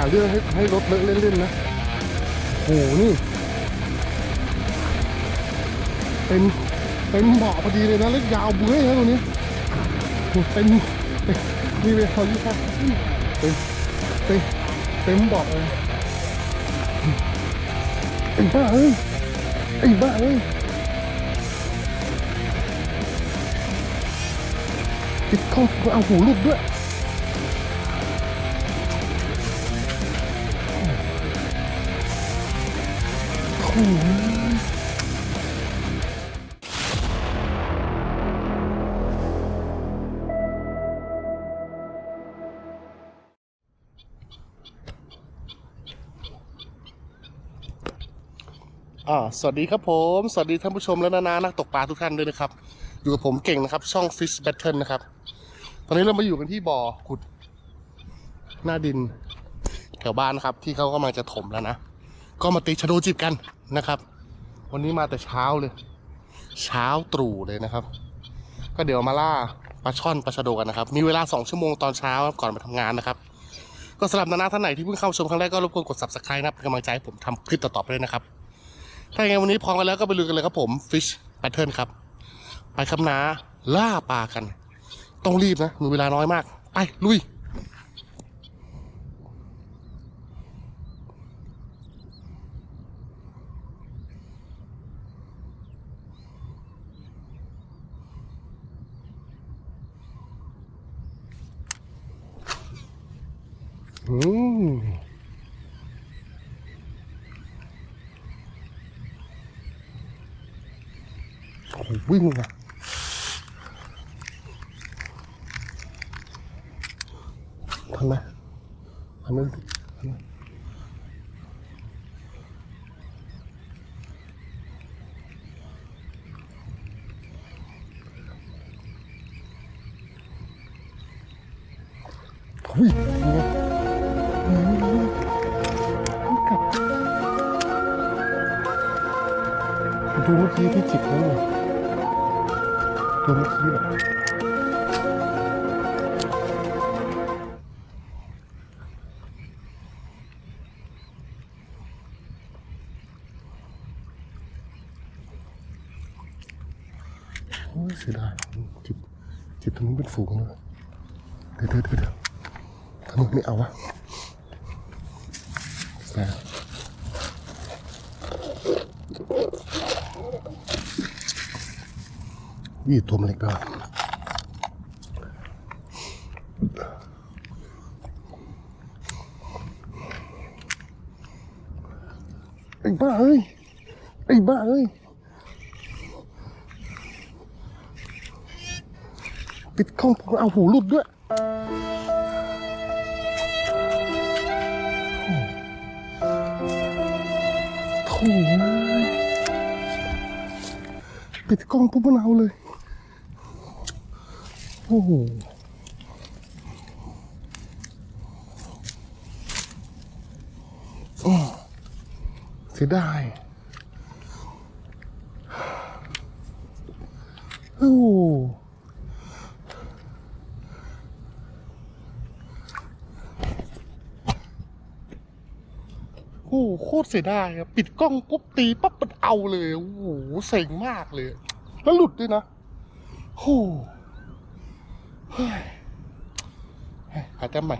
าเรื่องให้ให้รถเลอะเล่นๆนะโหนี่เป็นเป็นเบาะพอดีเลยนะเล็กยาวเบื้อยนะตัวนี้เป็นเป็นนี่เป็นเขายี่ห้อเป็นเป็นเต็มเบาะเลยไอ้บ้าเอ้ยไอ้บ้าเอ้ยติดข้องเอาหูลุดด้วย อ่าสวัสดีครับผม สวัสดีท่านผู้ชมและนานานักตกปลาทุกท่านด้วยนะครับ อยู่กับผมเก่งนะครับ ช่อง Fish Battle นะครับ ตอนนี้เรามาอยู่กันที่บ่อขุด หน้าดิน แถวบ้านนะครับ ที่เขากำลังจะถมแล้วนะ ก็มาตีชะโดจิบกัน นะครับ วันนี้มาแต่เช้าเลย เช้าตรู่เลยนะครับ ก็เดี๋ยวมาล่าปลาช่อนปลาชะโดกันนะครับ มีเวลา2ชั่วโมงตอนเช้าก่อนไปทำงานนะครับ ก็สำหรับนานาท่านไหนที่เพิ่งเข้าชมครั้งแรกก็รบกวนกด subscribe นับเป็นกำลังใจให้ผมทำคลิปต่อๆไปด้วยนะครับ ถ้าอย่างไรวันนี้พร้อมกันแล้วก็ไปลุยกันเลยครับผม Fish Pattern ครับ ไปคำนาล่าปลากัน ต้องรีบนะมีเวลาน้อยมาก ไปลุย อืมโอ้โห วิ่งอะทันไหมทันไหมทันไหมอุ้ยนี่ง มื่อกี้ที่จิบนั่นเลยตัวเมื่อกี้แบบโอ้ยเสียดายจิบจิบตรงนู้นเป็นฝูงเลยเดี๋ยวเดี๋ยวเดี๋ยวเดี๋ยวทางนู้นไม่เอาวะแซ่ นี่ตัวมันเล็กด้วยไอ้บ้าเอ้ยไอ้บ้าเอ้ย ปิดกล้องปุ๊บมันเอาเลย โอ้โหเสียดายโอ้โหโอ้โหโค ตรเสียดายอะปิดกล้องปุ๊บตีปั๊บมันเอาเลยโอ้โหเซ็งมากเลย แล้วหลุดด้วยนะโอ้โหเฮ้ยเฮ้ยหาแต้มใหม่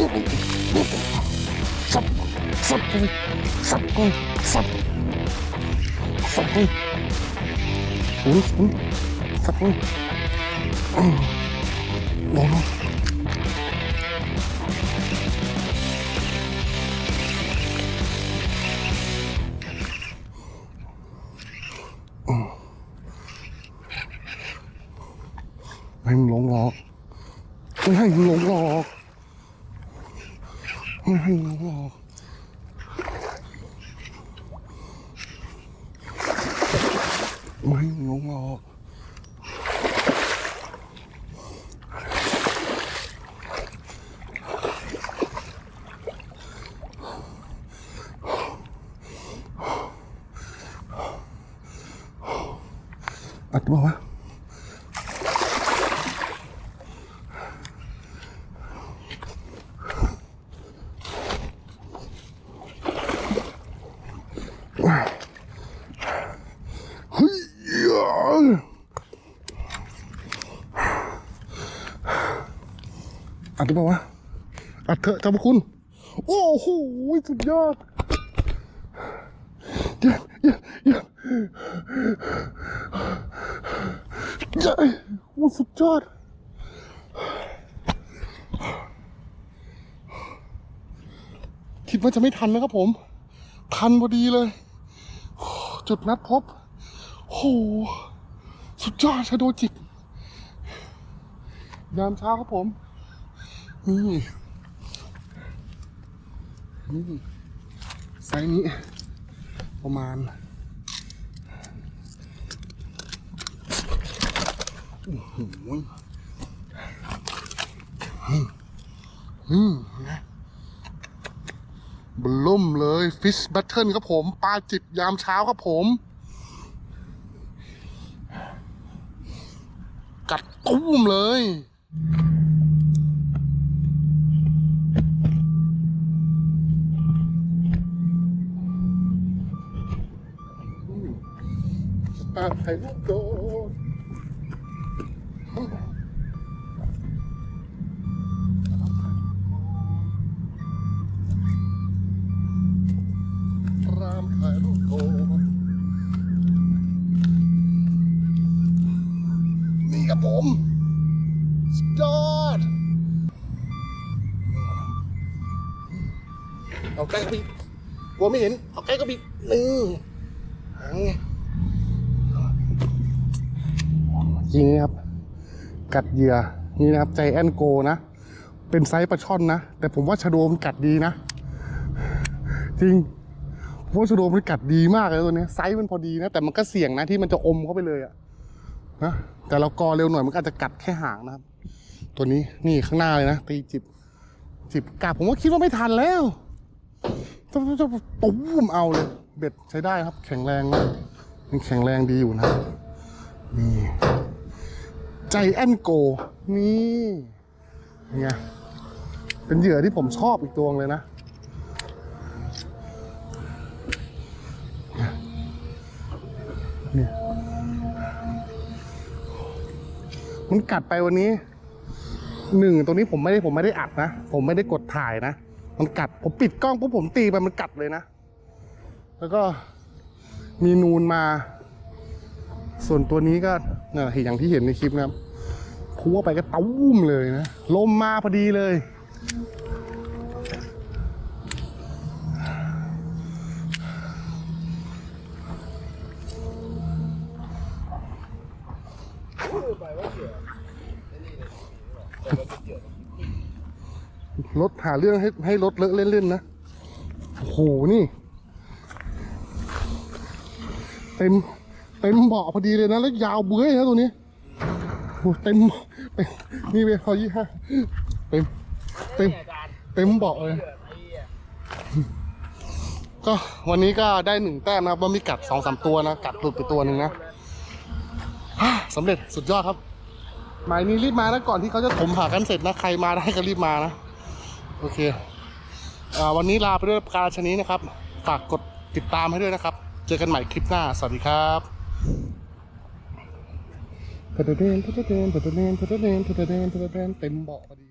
สับสับเลยสับเลยสับสับเลยศู นย์ศูนย์สักนึงอืมลงลงอืมไม่ให้มึงลงหรอกไม่ให้มึงลงหรอกไม่ให้มึงลงหรอก ไม่งงหรอกอัดบอกว่าเฮ้ย อัดบอกว่าอัดเถอะเจ้าพระคุณ โอ้โห สุดยอดเยี่ยมเยี่ยมเยี่ยมเย้โอ้สุดยอดคิดว่าจะไม่ทันนะครับผม ทันพอดีเลย จุดนัดพบโหสุดยอดชาโดจิตยามเช้าครับผม นี่นี่ไซส์นี้ประมาณโอ้โหอืมอืมนะบล่มเลยฟิชแบทเทิลครับผมปลาจิบยามเช้าครับผม กัดตุ้มเลยาไข่ลูกโดดรามไข่ลูกโดดนี่ครับผมสุดยอดเอาใกล้ก็บีกลัวไม่เห็น เอาใกล้ก็บีนี่หางไง จริงนะครับ กัดเหยื่อนี่นะครับใจแอนโกนะ เป็นไซส์ปลาช่อนนะ แต่ผมว่าชะโดมันกัดดีนะ จริงผมว่าชะโดมมันกัดดีมากเลยตัวนี้ไซส์มันพอดีนะ แต่มันก็เสี่ยงนะที่มันจะอมเข้าไปเลยอะนะแต่เรากอเร็วหน่อยมันก็อาจจะกัดแค่หางนะครับ ตัวนี้นี่ข้างหน้าเลยนะตีจิบจิบกลับผมว่าคิดว่าไม่ทันแล้วจะจะตุ้มเอาเลย เบ็ดใช้ได้ครับ แข็งแรงนะยังแข็งแรงดีอยู่นะนี่ ใจแอนโก นี่ไงเป็นเหยื่อที่ผมชอบอีกตัวเลยนะ เนี่ยมันกัดไปวันนี้หนึ่งตัวนี้ผมไม่ได้ผมไม่ได้อัดนะ ผมไม่ได้กดถ่ายนะ มันกัดผมปิดกล้องปุ๊บผมตีไปมันกัดเลยนะ แล้วก็มีนูนมา ส่วนตัวนี้ก็นั่นแหละอย่างที่เห็นในคลิปนะครับพัวไปก็ตุ้มเลยนะ ลมมาพอดีเลย รถหาเรื่องให้ให้รถเลอะเล่นๆนะ โอ้โห นี่ เต็ม เต็มเบาะพอดีเลยนะ แล้วยาวเบื้อยนะตัวนี้โอ้เต็มเต็มนี่เป็นพอยี่ห้าเต็มเต็มเต็มเบาะเลย ก็วันนี้ก็ได้หนึ่งแต้มนะครับว่ามีกัดสองสามตัวนะ กัดหลุดไปตัวหนึ่งนะฮ่าสำเร็จสุดยอดครับ หมายนี้รีบมานะก่อนที่เขาจะถมหากันเสร็จนะ ใครมาได้ก็รีบมานะ โอเคอวันนี้ลาไปด้วยการชนี้นะครับ ฝากกดติดตามให้ด้วยนะครับ เจอกันใหม่คลิปหน้า สวัสดีครับ ตะเดนตะเดนตะเดนตะเดนตะเดนตะเดนตะเดนเต็มเบาะพอดี